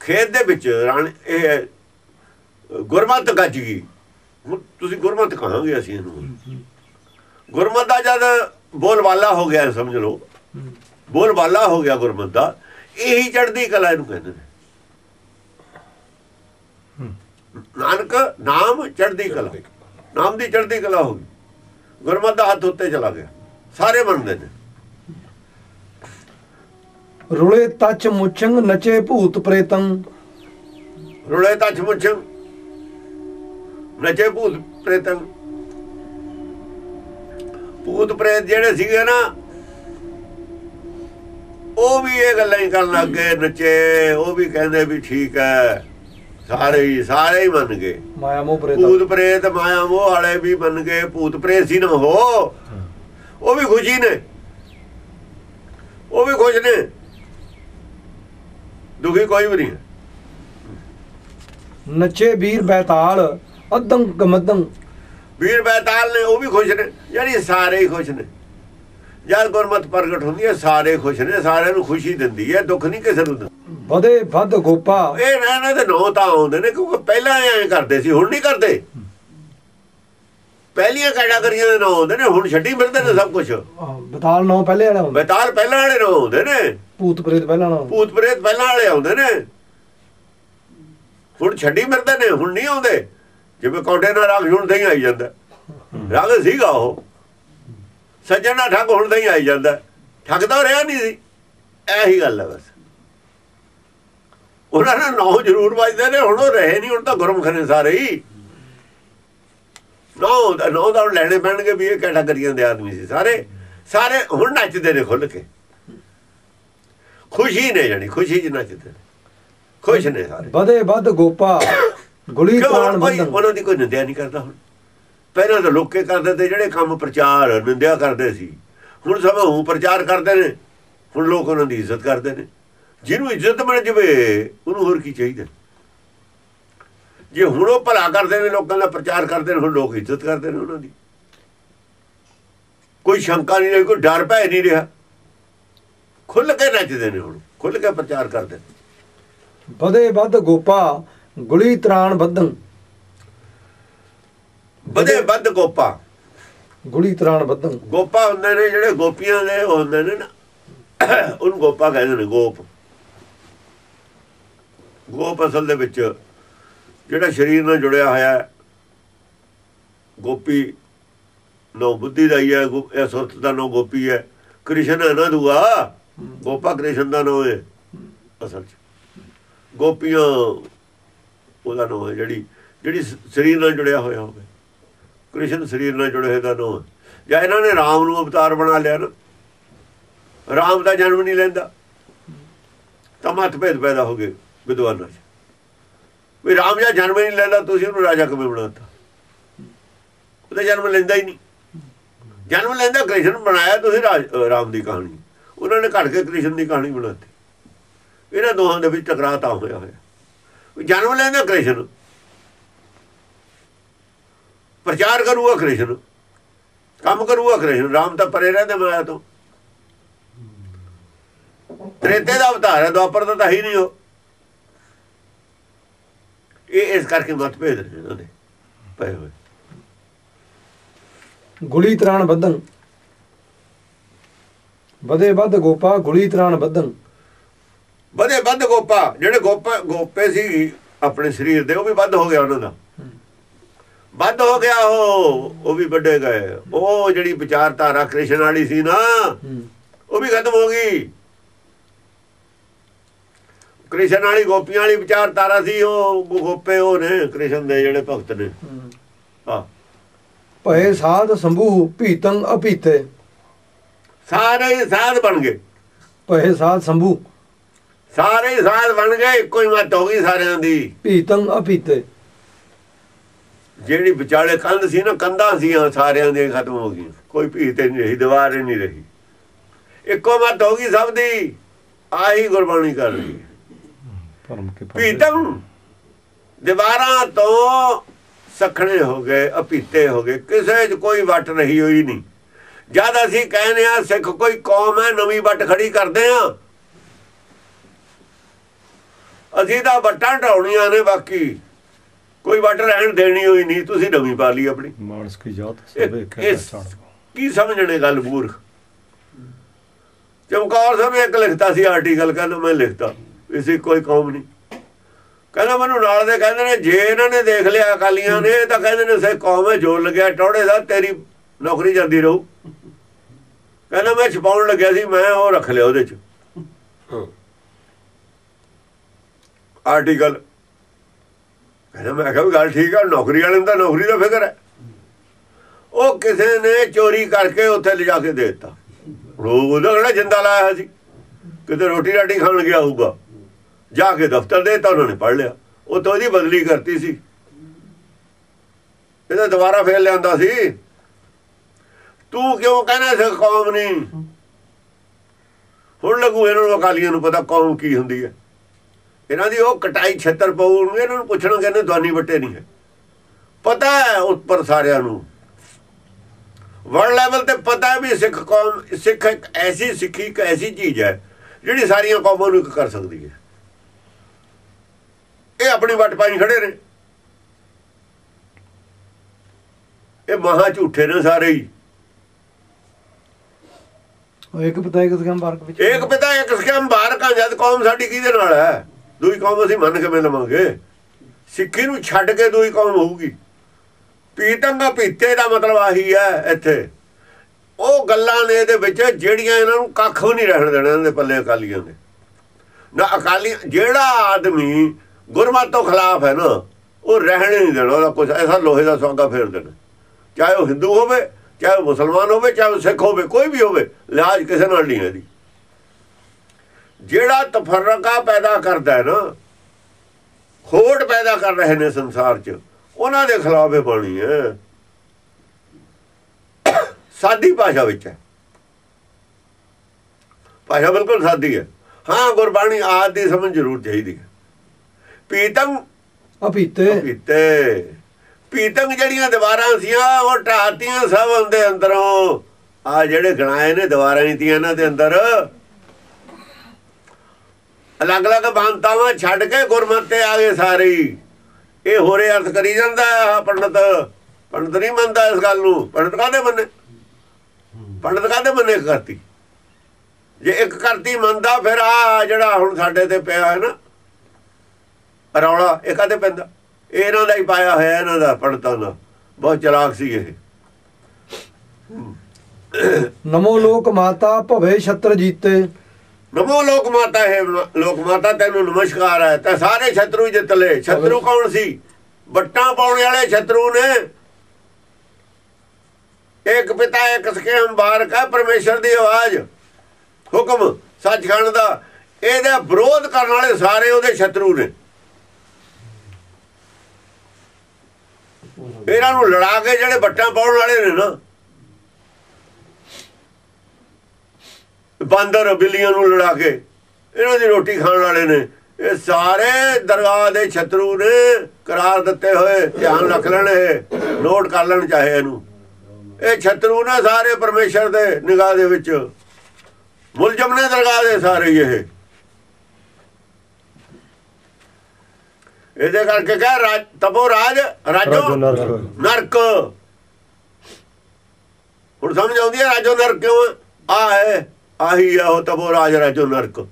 ਖੇਤ ਦੇ ਵਿੱਚ ਰਣ ਇਹ ਗੁਰਮਤ ਗੱਜ ਗਈ। ਤੁਸੀਂ ਗੁਰਮਤ ਕਹਾਂਗੇ ਅਸੀਂ ਇਹਨੂੰ। ਗੁਰਮਤ ਦਾ ਜਦ ਬੋਲਬਾਲਾ ਹੋ ਗਿਆ ਸਮਝ ਲਓ। ਬੋਲਬਾਲਾ ਹੋ ਗਿਆ ਗੁਰਮਤ ਦਾ ਇਹੀ ਚੜ੍ਹਦੀ ਕਲਾ ਇਹਨੂੰ ਕਹਿੰਦੇ ਨੇ। ਨਾਨਕ ਨਾਮ ਚੜ੍ਹਦੀ ਕਲਾ। ਨਾਮ ਦੀ ਚੜ੍ਹਦੀ ਕਲਾ ਹੋ ਗਈ। ਗੁਰਮਤ ਦਾ ਹੱਥ ਉੱਤੇ ਚਲਾ ਗਿਆ। ਸਾਰੇ ਮੰਨਦੇ ਨੇ। ਰੁਲੇ ਤਚ ਮੁਚੰਗ ਨਚੇ ਭੂਤ ਪ੍ਰੇਤੰ। ਰੁਲੇ ਤਛ ਮੁਛ ਨਚੇ ਭੂਤ ਪ੍ਰੇਤੰ। ਭੂਤ ਪ੍ਰੇਤ ਜਿਹੜੇ ਸੀਗੇ ਨਾ ਉਹ ਵੀ ਇਹ ਗੱਲਾਂ ਹੀ ਕਰਨ ਲੱਗੇ ਨਚੇ ਉਹ ਵੀ ਕਹਿੰਦੇ ਵੀ ਠੀਕ ਹੈ ਸਾਰੇ ਹੀ ਸਾਰੇ ਹੀ ਮੰਨ ਗਏ। ਮਾਇਆ ਮੋਹ ਪ੍ਰੇਤੰ ਭੂਤ ਪ੍ਰੇਤ ਮਾਇਆ ਮੋਹ ਵਾਲੇ ਵੀ ਮੰਨ ਗਏ ਭੂਤ ਪ੍ਰੇਤ ਸੀ ਨਾ ਹੋ। ਉਹ ਵੀ ਖੁਸ਼ੀ ਨੇ। ਉਹ ਵੀ ਖੁਸ਼ ਨੇ। ਦੁਖੀ ਕੋਈ ਵੀ ਨਹੀਂ ਹੈ। ਨਚੇ ਵੀਰ ਬੈਤਾਲ ਅਦੰ ਗਮਦੰ ਵੀਰ ਬੈਤਾਲ ਨੇ ਉਹ ਵੀ ਖੁਸ਼ ਨੇ ਯਾਨੀ ਸਾਰੇ ਹੀ ਖੁਸ਼ ਨੇ। ਜਦ ਗੁਰਮਤ ਪ੍ਰਗਟ ਹੁੰਦੀ ਹੈ ਸਾਰੇ ਖੁਸ਼ ਨੇ ਸਾਰਿਆਂ ਨੂੰ ਖੁਸ਼ੀ ਦਿੰਦੀ ਹੈ ਦੁੱਖ ਨਹੀਂ ਕਿਸੇ ਨੂੰ ਵਧੇ ਵੱਧ ਗੋਪਾ। ਇਹ ਨਾ ਇਹਨਾਂ ਦੇ ਨੌ ਤਾਂ ਆਉਂਦੇ ਨੇ ਕਿਉਂਕਿ ਪਹਿਲਾਂ ਐਂ ਕਰਦੇ ਸੀ ਹੁਣ ਨਹੀਂ ਕਰਦੇ। ਪਹਿਲੀਆਂ ਕੈਟਾਗਰੀਆਂ ਦੇ ਨਾਂ ਆਉਂਦੇ ਨੇ ਹੁਣ ਛੱਡੀ ਮਿਲਦੇ ਨੇ ਸਭ ਕੁਝ ਬਤਾਲ ਨੌ ਪਹਿਲੇ ਵਾਲਾ ਹੁੰਦਾ। ਬੈਤਾਲ ਪਹਿਲਾਂ ਵਾਲੇ ਨਾਂ ਆਉਂਦੇ ਨੇ। ਭੂਤ ਪ੍ਰੇਤ ਪਹਿਲਾਂ ਵਾਲਾ ਹੁੰਦਾ। ਭੂਤ ਪ੍ਰੇਤ ਪਹਿਲਾਂ ਵਾਲੇ ਆਉਂਦੇ ਨੇ। ਹੁਣ ਛੱਡੀ ਮਿਲਦੇ ਨੇ ਹੁਣ ਨਹੀਂ ਆਉਂਦੇ। ਜਿਵੇਂ ਕੌਡੇ ਨਾਲ ਰੰਗ ਹੁਣ ਤੇ ਹੀ ਆਈ ਜਾਂਦਾ। ਰੰਗ ਸੀਗਾ ਉਹ। ਸੱਜਣ ਠੱਗ ਹੁਣ ਤੇ ਹੀ ਆਈ ਜਾਂਦਾ। ਠੱਗ ਤਾਂ ਰਿਹਾ ਨਹੀਂ ਸੀ। ਇਹੀ ਗੱਲ ਹੈ ਬਸ। ਉਹਨਾਂ ਨੇ ਨੌ ਜ਼ਰੂਰ ਵੱਜਦੇ ਨੇ ਹੁਣ ਉਹ ਰਹੇ ਨਹੀਂ ਹੁਣ ਤਾਂ ਗੁਰਮੁਖ ਨੇ ਸਾਰੇ ਹੀ। ਨੌ ਨੌ ਦਾ ਲੈਣੇ ਪੈਣਗੇ ਵੀ ਇਹ ਕੈਟਾਗਰੀਆਂ ਦੇ ਆਦਮੀ ਸੀ ਸਾਰੇ। ਸਾਰੇ ਹੁਣ ਨੱਚਦੇ ਨੇ ਖੁੱਲ ਕੇ। ਖੁਸ਼ੀ ਨੇ ਜਾਨੀ ਖੁਸ਼ੀ ਚ ਨੱਚਦੇ ਨੇ। ਖੁਸ਼ ਨੇ ਸਾਰੇ। ਵਧੇ ਵੱਧ ਗੋਪਾ ਗੁਲੀ ਪ੍ਰਾਣ ਬੰਧਨ। ਉਹਨਾਂ ਦੀ ਕੋਈ ਨਿੰਦਿਆ ਨਹੀਂ ਕਰਦਾ ਹੁਣ। ਪਹਿਲਾਂ ਤਾਂ ਲੋਕੇ ਕਰਦੇ ਤੇ ਜਿਹੜੇ ਕੰਮ ਪ੍ਰਚਾਰ ਨਿੰਦਿਆ ਕਰਦੇ ਸੀ। ਹੁਣ ਸਭ ਉਹ ਪ੍ਰਚਾਰ ਕਰਦੇ ਨੇ। ਹੁਣ ਲੋਕ ਉਹਨਾਂ ਦੀ ਇੱਜ਼ਤ ਕਰਦੇ ਨੇ। ਜਿਹਨੂੰ ਇੱਜ਼ਤ ਮਿਲ ਜਵੇ ਉਹਨੂੰ ਹੋਰ ਕੀ ਚਾਹੀਦਾ? ਜੇ ਹੁਣ ਉਹ ਭਲਾ ਕਰਦੇ ਨੇ ਲੋਕਾਂ ਦਾ ਪ੍ਰਚਾਰ ਕਰਦੇ ਨੇ ਹੁਣ ਲੋਕ ਇੱਜ਼ਤ ਕਰਦੇ ਨੇ ਉਹਨਾਂ ਦੀ। ਕੋਈ ਸ਼ੰਕਾ ਨਹੀਂ ਰਹੀ ਕੋਈ ਡਰ ਭੈ ਨਹੀਂ ਰਿਹਾ। ਖੁੱਲ ਕੇ ਨੱਚਦੇ ਨੇ ਹੁਣ ਖੁੱਲ ਕੇ ਪ੍ਰਚਾਰ ਕਰਦੇ ਨੇ। ਵਧੇ ਗੋਪਾ ਗੁਲੀ ਤਰਾਣ ਬੱਧਨ ਵਧੇ ਵੱਧ ਗੋਪਾ। ਗੁਲੀ ਤਰਾਣ ਬੱਧਨ ਗੋਪਾ ਹੁੰਦੇ ਨੇ ਜਿਹੜੇ ਗੋਪੀਆਂ ਦੇ ਹੁੰਦੇ ਨੇ ਨਾ। ਉਹਨੂੰ ਗੋਪਾ ਕਹਿੰਦੇ ਨੇ ਗੋਪ। ਗੋਪ ਅਸਲ ਦੇ ਵਿੱਚ ਜਿਹੜਾ ਸਰੀਰ ਨਾਲ ਜੁੜਿਆ ਹੋਇਆ ਗੋਪੀ ਨੋ ਬੁੱਧੀ ਦਾ ਹੀ ਹੈ, ਗੋ- ਇਹ ਸੁਰਤ ਦਾ ਨੋ ਗੋਪੀ ਹੈ। ਕ੍ਰਿਸ਼ਨ ਹੈ ਨਾ ਦੂਆ? ਗੋਪਾ ਕ੍ਰਿਸ਼ਨ ਦਾ ਨੋ ਹੈ। ਅਸਲ ਚ। ਗੋਪੀਆਂ ਉਹਦਾ ਨੋ ਹੈ ਜਿਹੜੀ ਜਿਹੜੀ ਸ- ਸਰੀਰ ਨਾਲ ਜੁੜਿਆ ਹੋਇਆ ਹੋਵੇ। ਕ੍ਰਿਸ਼ਨ ਸਰੀਰ ਨਾਲ ਜੁੜੇ ਹੋਏ ਦਾ ਨੋ ਹੈ। ਜਾਂ ਇਹਨਾਂ ਨੇ ਰਾਮ ਨੂੰ ਅਵਤਾਰ ਬਣਾ ਲਿਆ ਨਾ। ਰਾਮ ਦਾ ਜਨਮ ਨਹੀਂ ਲੈਂਦਾ। ਤਾਂ ਮਤਭੇਦ ਪੈਦਾ ਹੋ ਗਏ ਵਿਦਵਾਨਾਂ 'ਚ। ਵੀ ਰਾਮ ਜਾਂ ਜਨਮ ਹੀ ਨਹੀਂ ਲੈਂਦਾ, ਤੁਸੀਂ ਉਹਨੂੰ ਰਾਜਾ ਕਿਵੇਂ ਬਣਾਤਾ। ਉਹਦਾ ਜਨਮ ਲੈਂਦਾ ਹੀ ਨਹੀਂ। ਜਨਮ ਲੈਂਦਾ ਕ੍ਰਿਸ਼ਨ ਬਣਾਇਆ ਤੁਸੀਂ ਰਾਜ- ਰਾਮ ਦੀ ਕਹਾਣੀ। ਉਹਨਾਂ ਨੇ ਘੜ ਕੇ ਕ੍ਰਿਸ਼ਨ ਦੀ ਕਹਾਣੀ ਬਣਾਤੀ। ਇਹਨਾਂ ਦੋਹਾਂ ਦੇ ਵਿੱਚ ਟਕਰਾਅ ਤਾਂ ਹੋਇਆ ਹੋਇਆ। ਵੀ ਜਨਮ ਲੈਂਦਾ ਕ੍ਰਿਸ਼ਨ। ਪ੍ਰਚਾਰ ਕਰੂਗਾ ਕ੍ਰਿਸ਼ਨ। ਕੰਮ ਕਰੂਗਾ ਕ੍ਰਿਸ਼ਨ। ਰਾਮ ਤਾਂ ਪਰੇ ਰਹਿੰਦੇ ਮਾਇਆ ਤੋਂ। ਤ੍ਰੇਤੇ ਦਾ ਅਵਤਾਰ ਹੈ ਦੁਆਪਰ ਦਾ ਤਾਂ ਹੀ ਨਹੀਂ ਉਹ। ਇਹ ਇਸ ਕਰਕੇ ਮਤਭੇਦ ਨੇ ਇਹਨਾਂ ਦੇ ਪਏ ਹੋਏ। ਗੁਲੀ ਤਰਾਣ ਬੱਧਨ। ਵਧੇ ਵੱਧ ਗੋਪਾ ਗੁਲੀ ਤਰਾਣ ਬੱਧਨ। ਵਧੇ ਵੱਧ ਗੋਪਾ ਜਿਹੜੇ ਗੋਪਾ ਗੋਪੇ ਸੀ ਆਪਣੇ ਸਰੀਰ ਦੇ ਉਹ ਵੀ ਵੱਧ ਹੋ ਗਿਆ ਉਹਨਾਂ ਦਾ। ਵੱਧ ਹੋ ਗਿਆ ਉਹ ਉਹ ਵੀ ਵੱਡੇ ਗਏ। ਉਹ ਜਿਹੜੀ ਵਿਚਾਰਧਾਰਾ ਕ੍ਰਿਸ਼ਨ ਵਾਲੀ ਸੀ ਨਾ ਉਹ ਵੀ ਖਤਮ ਹੋ ਗਈ। ਕ੍ਰਿਸ਼ਨ ਵਾਲੀ ਗੋਪੀਆਂ ਵਾਲੀ ਵਿਚਾਰਧਾਰਾ ਸੀ ਉਹ ਗੋਪੇ ਉਹ ਨੇ ਕ੍ਰਿਸ਼ਨ ਦੇ ਜਿਹੜੇ ਭਗਤ ਨੇ। ਹਾਂ। ਭਏ ਸਾਧ ਸੰਭੂ ਭੀਤੰ ਅਭੀਤੇ। ਸਾਰੇ ਸਾਧ ਬਣ ਗਏ। ਭਏ ਸਾਧ ਸੰਭੂ। ਸਾਰੇ ਸਾਧ ਬਣ ਗਏ ਇੱਕੋ ਹੀ ਮੱਤ ਹੋ ਗਈ ਸਾਰਿਆਂ ਦੀ। ਭੀਤੰ ਅਭੀਤੇ। ਜਿਹੜੀ ਵਿਚਾਲੇ ਕੰਧ ਸੀ ਨਾ ਕੰਧਾਂ ਸੀਆਂ ਸਾਰਿਆਂ ਦੀਆਂ ਖਤਮ ਹੋ ਗਈਆਂ। ਕੋਈ ਭੀਤ ਨਹੀਂ ਰਹੀ ਦੀਵਾਰ ਨਹੀਂ ਰਹੀ। ਇੱਕੋ ਮੱਤ ਹੋ ਗਈ ਸਭ ਦੀ। ਆਹੀ ਗੁਰਬਾਣੀ ਕਰ ਰਹੀ ਹੈ। ਕੇ ਪੀਤਮ ਦੀਵਾਰਾਂ ਤੋਂ ਸਖਣੇ ਹੋ ਗਏ ਅਪੀਤੇ ਹੋ ਗਏ ਕਿਸੇ 'ਚ ਕੋਈ ਵੱਟ ਰਹੀ ਹੋਈ ਨਹੀਂ ਜਦ ਅਸੀਂ ਕਹਿੰਦੇ ਆ ਸਿੱਖ ਕੋਈ ਕੌਮ ਹੈ ਨਵੀਂ ਵੱਟ ਖੜੀ ਕਰਦੇ ਆ ਅਸੀਂ ਤਾਂ ਵੱਟਾਂ ਢਾਉਣੀਆਂ ਨੇ ਬਾਕੀ ਕੋਈ ਵੱਟ ਰਹਿਣ ਦੇਣੀ ਹੋਈ ਨਹੀਂ ਤੁਸੀਂ ਨਵੀਂ ਪਾ ਲਈ ਆਪਣੀ। ਮਾਨਸ ਕੀ ਜਾਤ ਸਭੇ ਕੈ। ਸਮਝਣੇ ਗੱਲ ਮੂਰਖ? ਚਮਕੌਰ ਸਾਹਿਬ ਇੱਕ ਲਿਖਤਾ ਸੀ ਆਰਟੀਕਲ ਕਹਿੰਦਾ ਮੈਂ ਲਿਖਤਾ। ਇਸੇ ਕੋਈ ਕੌਮ ਨਹੀਂ। ਕਹਿੰਦਾ ਮੈਨੂੰ ਨਾਲ ਦੇ ਕਹਿੰਦੇ ਨੇ ਜੇ ਇਹਨਾਂ ਨੇ ਦੇਖ ਲਿਆ ਅਕਾਲੀਆਂ ਨੇ ਤਾਂ ਕਹਿੰਦੇ ਨੇ ਸੇ ਕੌਮ ਹੈ ਜੋਰ ਲੱਗਿਆ ਟੋੜੇ ਦਾ ਤੇਰੀ ਨੌਕਰੀ ਜਾਂਦੀ ਰਹੂ। ਕਹਿੰਦਾ ਮੈਂ ਛਪਾਉਣ ਲੱਗਿਆ ਸੀ ਮੈਂ ਉਹ ਰੱਖ ਲਿਆ ਉਹਦੇ ਚ। ਆਰਟੀਕਲ ਕਹਿੰਦਾ ਮੈਂ ਕਿਹਾ ਵੀ ਗੱਲ ਠੀਕ ਆ ਨੌਕਰੀ ਵਾਲੇ ਨੂੰ ਤਾਂ ਨੌਕਰੀ ਦਾ ਫਿਕਰ ਹੈ। ਉਹ ਕਿਸੇ ਨੇ ਚੋਰੀ ਕਰਕੇ ਉੱਥੇ ਲਿਜਾ ਕੇ ਦੇ ਦਿੱਤਾ। ਲੋਕ ਉਹਦਾ ਕਿਹੜਾ ਜਿੰਦਾ ਲਾਇਆ ਸੀ? ਕਿਤੇ ਰੋਟੀ ਰਾਟੀ ਖਾਣ ਗਿਆ ਹੋਊਗਾ। ਜਾ ਕੇ ਦਫ਼ਤਰ ਦੇ, ਤਾਂ ਉਹਨਾਂ ਨੇ ਪੜ ਲਿਆ। ਉਹ ਤਾਂ ਉਹਦੀ ਬਦਲੀ ਕਰਤੀ ਸੀ। ਇਹਦਾ ਦੁਬਾਰਾ ਫੇਰ ਲਿਆਂਦਾ ਸੀ। ਤੂੰ ਕਿਉਂ ਕਹਿੰਦਾ ਸੀ ਕੌਮ ਨਹੀਂ ਹੁਣ ਲੱਗੂ ਇਹਨਾਂ ਨੂੰ ਅਕਾਲੀਆਂ ਨੂੰ ਪਤਾ ਕੌਮ ਕੀ ਹੁੰਦੀ ਹੈ। ਇਹਨਾਂ ਦੀ ਉਹ ਕਟਾਈ ਛੱਤਰ ਪਊ, ਇਹਨਾਂ ਨੂੰ ਪੁੱਛਣਗੇ ਕਹਿੰਦੇ ਦਵਾਨੀ ਵੱਟੇ ਨਹੀਂ ਹੈ। ਪਤਾ ਹੈ ਉੱਪਰ ਸਾਰਿਆਂ ਨੂੰ। ਵਰਲਡ ਲੈਵਲ ਤੇ ਪਤਾ ਹੈ ਵੀ ਸਿੱਖ ਕੌਮ, ਸਿੱਖ ਇੱਕ ਐਸੀ ਸਿੱਖੀ, ਇੱਕ ਐਸੀ ਚੀਜ਼ ਹੈ, ਜਿਹੜੀ ਸਾਰੀਆਂ ਕੌਮਾਂ ਨੂੰ ਇੱਕ ਕਰ ਸਕਦੀ ਹੈ। ਇਹ ਆਪਣੀ ਵੱਟ ਪਾਈ ਖੜੇ ਨੇ। ਇਹ ਮਹਾ ਝੂਠੇ ਨੇ ਸਾਰੇ ਹੀ। ਉਹ ਇੱਕ ਪਤਾ ਇੱਕ ਸਕਮ ਬਾਰਕ ਵਿੱਚ ਇੱਕ ਪਿਤਾ ਇੱਕ ਸਕਮ ਬਾਰਕਾਂ ਜਦ ਕੌਮ ਸਾਡੀ ਕਿਹਦੇ ਨਾਲ ਹੈ? ਦੂਈ ਕੌਮ ਅਸੀਂ ਮੰਨ ਕਿਵੇਂ ਲਵਾਂਗੇ ਸਿੱਖੀ ਨੂੰ ਛੱਡ ਕੇ ਦੂਈ ਕੌਮ ਹੋਊਗੀ। ਪੀਤੰਗਾ ਪੀਤੇ ਦਾ ਮਤਲਬ ਆਹੀ ਹੈ ਇੱਥੇ। ਉਹ ਗੱਲਾਂ ਨੇ ਇਹਦੇ ਵਿੱਚ ਜਿਹੜੀਆਂ ਇਹਨਾਂ ਨੂੰ ਕੱਖ ਵੀ ਨਹੀਂ ਰਹਿਣ ਦੇਣਾ ਇਹਨਾਂ ਦੇ ਪੱਲੇ ਅਕਾਲੀਆਂ ਦੇ। ਨਾ ਅਕਾਲੀ ਜਿਹੜਾ ਆਦਮੀ ਗੁਰਮਤ ਤੋਂ ਖਿਲਾਫ ਹੈ ਨਾ, ਉਹ ਰਹਿਣ ਨਹੀਂ ਦੇਣਾ, ਉਹਦਾ ਕੁਝ ਐਸਾ ਲੋਹੇ ਦਾ ਸੌਂਗਾ ਫੇਰ ਦੇਣਾ। ਚਾਹੇ ਉਹ ਹਿੰਦੂ ਹੋਵੇ, ਚਾਹੇ ਉਹ ਮੁਸਲਮਾਨ ਹੋਵੇ, ਚਾਹੇ ਉਹ ਸਿੱਖ ਹੋਵੇ, ਕੋਈ ਵੀ ਹੋਵੇ, ਲਿਹਾਜ਼ ਕਿਸੇ ਨਾਲ ਨਹੀਂ ਹੈ ਦੀ ਜਿਹੜਾ ਤਫਰਕਾ ਪੈਦਾ ਕਰਦਾ ਹੈ ਨਾ, ਖੋਟ ਪੈਦਾ ਕਰ ਰਹੇ ਨੇ ਸੰਸਾਰ 'ਚ, ਉਹਨਾਂ ਦੇ ਖਿਲਾਫ ਇਹ ਬਾਣੀ ਹੈ। ਸਾਦੀ ਭਾਸ਼ਾ ਵਿੱਚ ਹੈ। ਭਾਸ਼ਾ ਬਿਲਕੁਲ ਸਾਦੀ ਹੈ। ਹਾਂ, ਗੁਰਬਾਣੀ ਆਦ ਦੀ ਸਮਝ ਜ਼ਰੂਰ ਚਾਹੀਦੀ ਹੈ। ਪੀਤਮ ਅਪੀਤੇ ਪੀਤੇ ਪੀਤੰਗ ਜਿਹੜੀਆਂ ਦੀਵਾਰਾਂ ਸੀਆਂ ਉਹ ਢਾਤੀਆਂ ਸਭ ਹੁੰਦੇ ਅੰਦਰੋਂ। ਆ ਜਿਹੜੇ ਗਣਾਏ ਨੇ ਦੀਵਾਰਾਂ ਹੀ ਤੀਆਂ ਇਹਨਾਂ ਦੇ ਅੰਦਰ। ਅਲੱਗ-ਅਲੱਗ ਬਾਂਤਾਵਾਂ ਛੱਡ ਕੇ ਗੁਰਮਤਿ ਤੇ ਆ ਗਏ ਸਾਰੇ। ਇਹ ਹੋਰੇ ਅਰਥ ਕਰੀ ਜਾਂਦਾ ਆ ਪੰਡਤ। ਪੰਡਤ ਨਹੀਂ ਮੰਨਦਾ ਇਸ ਗੱਲ ਨੂੰ। ਪੰਡਤ ਕਾਹਦੇ ਮੰਨੇ? ਪੰਡਤ ਕਾਹਦੇ ਮੰਨੇ ਕਰਤੀ? ਜੇ ਇੱਕ ਕਰਤੀ ਮੰਨਦਾ ਫਿਰ ਆ ਜਿਹੜਾ ਹੁਣ ਸਾਡੇ ਤੇ ਪਿਆ ਹੈ ਨਾ ਰੌਲਾ ਇਹ ਕਾਹਦੇ ਪੈਂਦਾ? ਇਹ ਇਹਨਾਂ ਦਾ ਹੀ ਪਾਇਆ ਹੋਇਆ ਇਹਨਾਂ ਦਾ ਪੰਡਤਾਂ ਦਾ ਬਹੁਤ ਚਲਾਕ ਸੀ ਇਹ। ਨਮੋ ਲੋਕ ਮਾਤਾ ਭਵੇ ਛਤਰ ਜੀਤੇ। ਨਮੋ ਲੋਕ ਮਾਤਾ ਹੈ ਲੋਕ ਮਾਤਾ ਤੈਨੂੰ ਨਮਸਕਾਰ ਹੈ। ਤੇ ਸਾਰੇ ਸ਼ਤਰੂ ਜਿੱਤ ਲਏ। ਸ਼ਤਰੂ ਕੌਣ ਸੀ? ਵੱਟਾਂ ਪਾਉਣ ਵਾਲੇ ਸ਼ਤਰੂ ਨੇ। ਇੱਕ ਪਿਤਾ ਇੱਕ ਸਖੇਮ ਬਾਰਕ ਹੈ ਪਰਮੇਸ਼ਰ ਦੀ ਆਵਾਜ਼। ਹੁਕਮ ਸੱਚਖੰਡ ਦਾ। ਇਹਦਾ ਵਿਰੋਧ ਕਰਨ ਵਾਲੇ ਸਾਰੇ ਉਹਦੇ ਸ਼ਤਰੂ ਨੇ। ਇਹਨਾਂ ਨੂੰ ਲੜਾ ਕੇ ਜਿਹੜੇ ਵੱਟਾਂ ਪਾਉਣ ਵਾਲੇ ਨੇ ਨਾ, ਬਾਂਦਰ ਬਿੱਲੀਆਂ ਨੂੰ ਲੜਾ ਕੇ, ਇਹਨਾਂ ਦੀ ਰੋਟੀ ਖਾਣ ਵਾਲੇ ਨੇ। ਇਹ ਸਾਰੇ ਦਰਗਾਹ ਦੇ ਛਤਰੂ ਨੇ ਕਰਾਰ ਦਿੱਤੇ ਹੋਏ, ਧਿਆਨ ਰੱਖ ਲੈਣ ਇਹ, ਨੋਟ ਕਰ ਲੈਣ ਚਾਹੇ ਇਹਨੂੰ। ਇਹ ਛਤਰੂ ਨੇ ਸਾਰੇ ਪਰਮੇਸ਼ਰ ਦੇ ਨਿਗਾਹ ਦੇ ਵਿੱਚ। ਮੁਲਜ਼ਮ ਨੇ ਦਰਗਾਹ ਦੇ ਸਾਰੇ ਇਹ। ਇਹਦੇ ਕਰਕੇ ਕਹ ਰਾਜ ਤਪੋ ਰਾਜ ਰਾਜੋ ਨਰਕ। ਨਰਕ। ਹੁਣ ਸਮਝ ਆਉਂਦੀ ਹੈ ਰਾਜੋ ਨਰਕ ਕਿਉਂ ਆ ਹੈ ਆਹੀ ਆ ਉਹ ਤਪੋ ਰਾਜ ਰਾਜੋ ਨਰਕ।